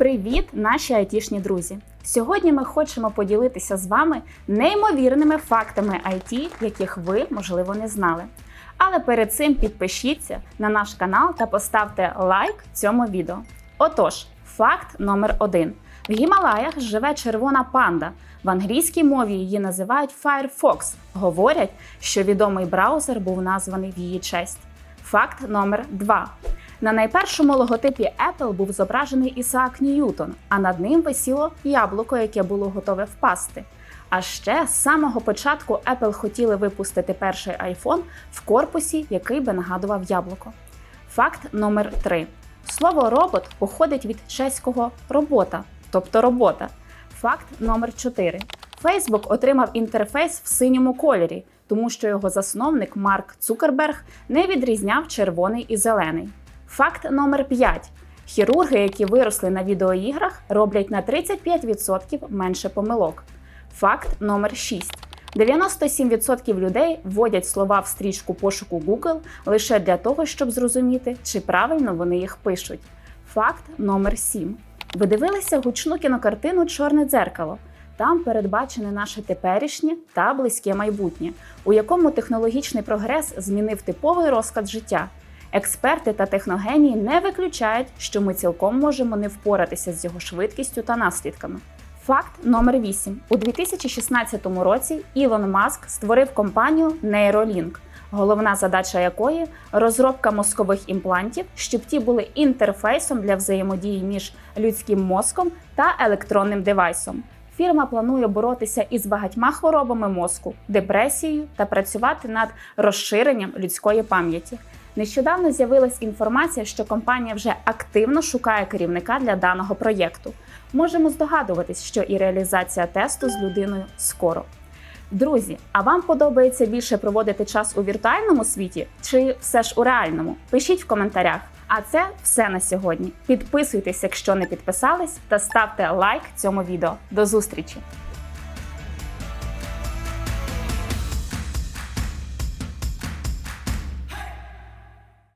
Привіт, наші айтішні друзі! Сьогодні ми хочемо поділитися з вами неймовірними фактами IT, яких ви, можливо, не знали. Але перед цим підпишіться на наш канал та поставте лайк цьому відео. Отож, факт номер один: в Гімалаях живе червона панда. В англійській мові її називають Firefox. Говорять, що відомий браузер був названий в її честь. Факт номер 2. На найпершому логотипі Apple був зображений Ісаак Ньютон, а над ним висіло яблуко, яке було готове впасти. А ще з самого початку Apple хотіли випустити перший iPhone в корпусі, який би нагадував яблуко. Факт номер 3. Слово робот походить від чеського робота, тобто робота. Факт номер 4. Facebook отримав інтерфейс в синьому кольорі, тому що його засновник Марк Цукерберг не відрізняв червоний і зелений. Факт номер 5. Хірурги, які виросли на відеоіграх, роблять на 35% менше помилок. Факт номер 6. 97% людей вводять слова в стрічку пошуку Google лише для того, щоб зрозуміти, чи правильно вони їх пишуть. Факт номер 7. Ви дивилися гучну кінокартину Чорне дзеркало. Там передбачене наше теперішнє та близьке майбутнє, у якому технологічний прогрес змінив типовий розклад життя. Експерти та техногенії не виключають, що ми цілком можемо не впоратися з його швидкістю та наслідками. Факт номер 8. У 2016 році Ілон Маск створив компанію Neuralink, головна задача якої розробка мозкових імплантів, щоб ті були інтерфейсом для взаємодії між людським мозком та електронним девайсом. Фірма планує боротися із багатьма хворобами мозку, депресією та працювати над розширенням людської пам'яті. Нещодавно з'явилась інформація, що компанія вже активно шукає керівника для даного проєкту. Можемо здогадуватись, що і реалізація тесту з людиною скоро. Друзі, а вам подобається більше проводити час у віртуальному світі чи все ж у реальному? Пишіть в коментарях. А це все на сьогодні. Підписуйтесь, якщо не підписались, та ставте лайк цьому відео. До зустрічі!